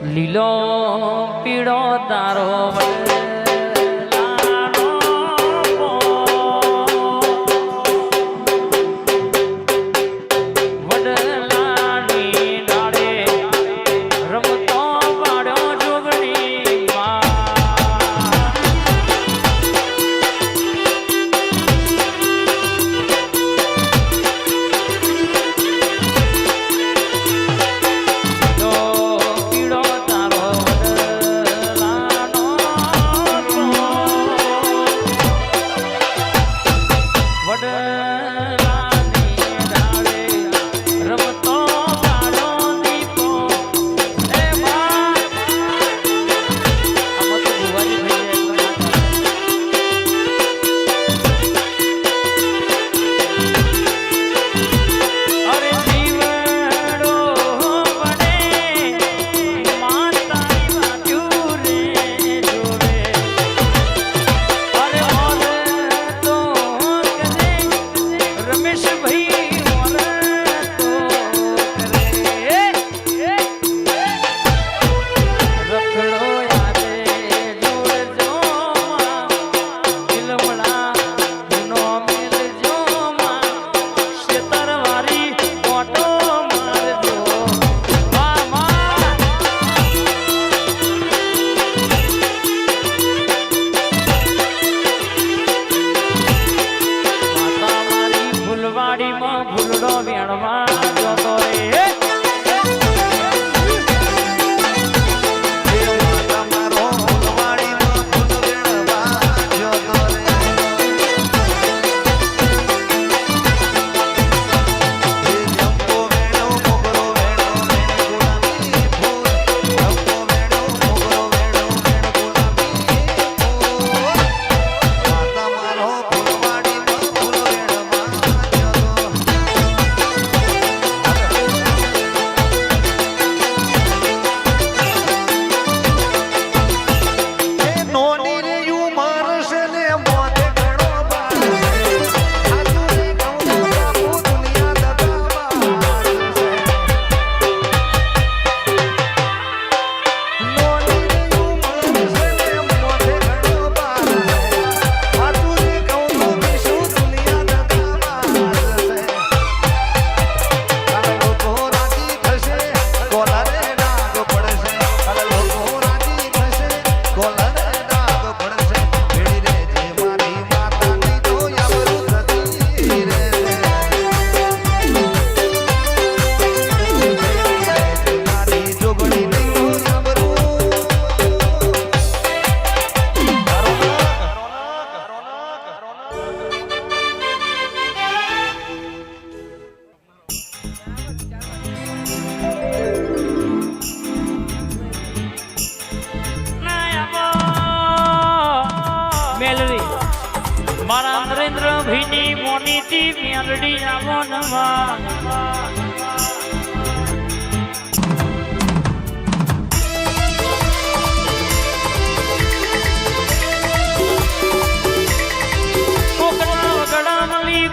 લીલો પીળો તારો વડલાનો મારા ભીની ભાઈની મોનીતી મેલડી આવો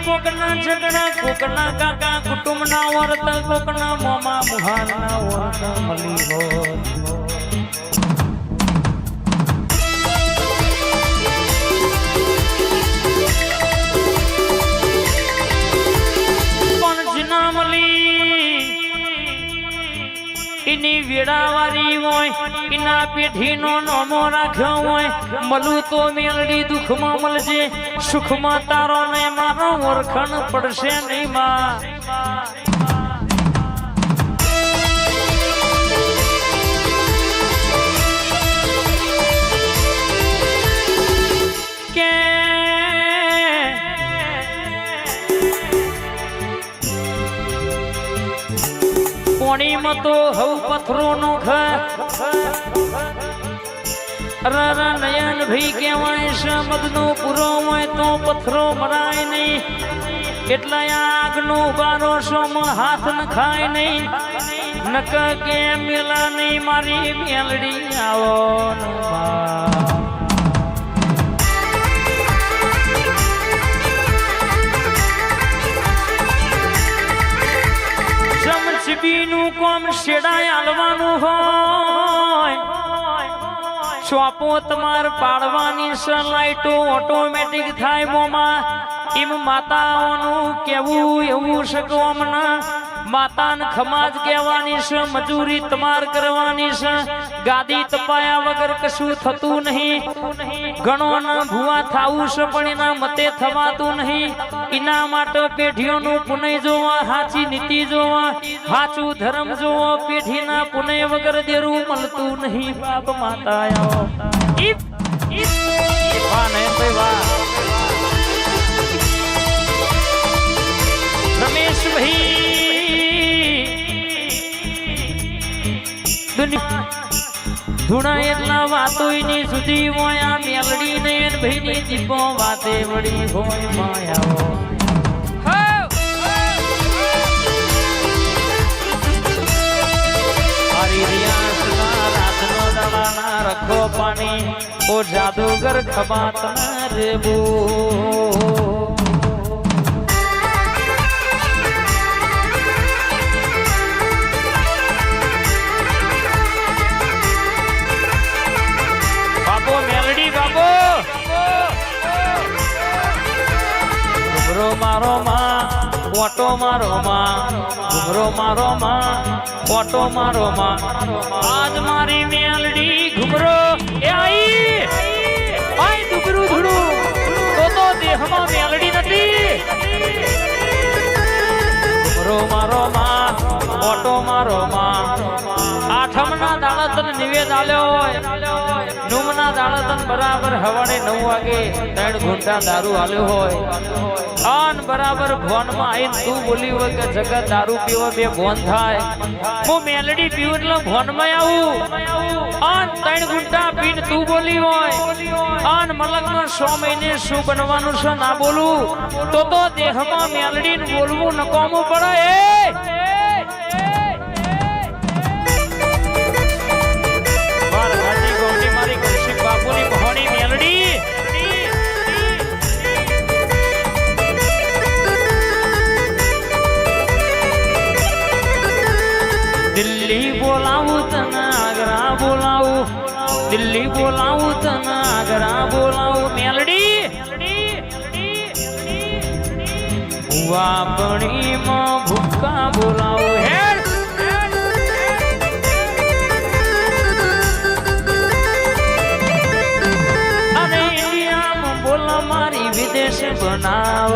કોકના ઝગડા કોકના કાકા કુટુંબના વર્ત, કોકના મોમા મુહારના વર્ત મળી હોય એની વેડાવારી હોય, એના પેઢીનો નોમો રાખ્યો હોય, મળું તો મેલડી દુઃખમાં મળશે સુખમાં તારો ને મારો ઓળખણ પડશે નહીં માં. કે પોણીમાં તો હવ પથરો નો ખરા નયન ભાઈ કહેવાય શબ્દ નો પૂરો હોય તો પથરો મરાય નહીં. એટલા આગનો બારો સોમાં હાથ ન ખાય નહીં. નક કે મેલા નહીં, મારી મેલડી આવો છેડાય હાલવાનું હોય. ચોપો તમાર પાડવાની સનલાઇટો ઓટોમેટિક થાય મોમાં. એમ માતાઓનું કેવું એવું શકો હમણાં માતાને ખમાજ કહેવાની છે, મજૂરી તમાર કરવાની છે, ગાદી તપાયા વગર કશું થતું નહીં. ઘણો ના ભૂવા થાવું છે, પણ એના મતે થવાતું નહીં. એના માટે પેઢીઓનું પુનઃ જોવા, હાચી નીતિ જોવા, હાચું ધર્મ જોવો, પેઢીના પુનઃ વગર દેરું મળતું નહીં. બાપ માતા આવો. નહીં ભાઈ વાહ. ધૂણા એટલા વાતોયની સુધી મોયા મેલડી ને ભાઈ ની દીપો વાતે વળી હોય માયાઓ. રખો પાણી, ઓ જાદુગર ખબાત ના રેબો મારો માં ઓટો મારો માં ઘુમરો મારો માં ઓટો મારો માં આજ મારી મેલડી ઘુમરો, એ આઈ આઈ દુગરું ધુડું તો તો દેહમાં મેલડી નથી. ઘુમરો મારો માં ઓટો મારો માં. આઠમના દાડા નિવેદ આલ્યો હોય. નુમના દાડા તને બરાબર હવાડે નવ વાગે ત્રણ ઘૂંટા દારૂ આલ્યો હોય. આન બરાબર ભોનમાં આઈ તું બોલી હોય કે જગત દારૂ પીવો બે ભોન થાય. હું મેલડી પીવું એટલે ભોનમાં આવું. આન ત્રણ ઘૂંટા પીને તું બોલી હોય. આન મલકમાં સો મહિને શું બનવાનું છે ના બોલું? તો તો દેહમાં મેલડીને બોલવું નકામું પડે. વિદેશ બનાવ.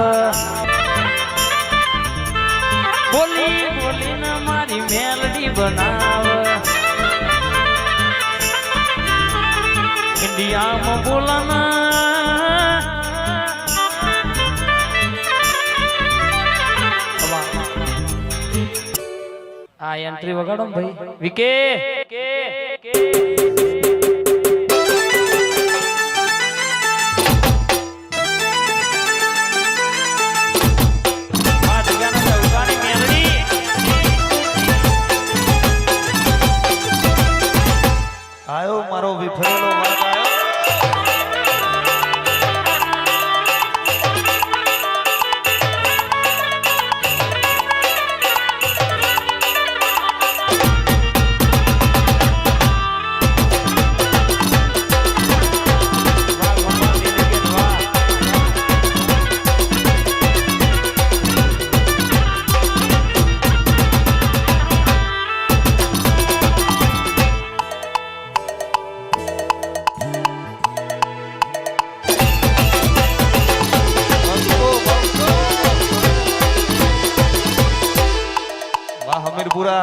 બોલી, બોલીને મારી મેલડી બનાવ. ઇન્ડિયામાં બોલાના. આ એન્ટ્રી વગાડો ભાઈ. વિકે. આ আমের বুড়া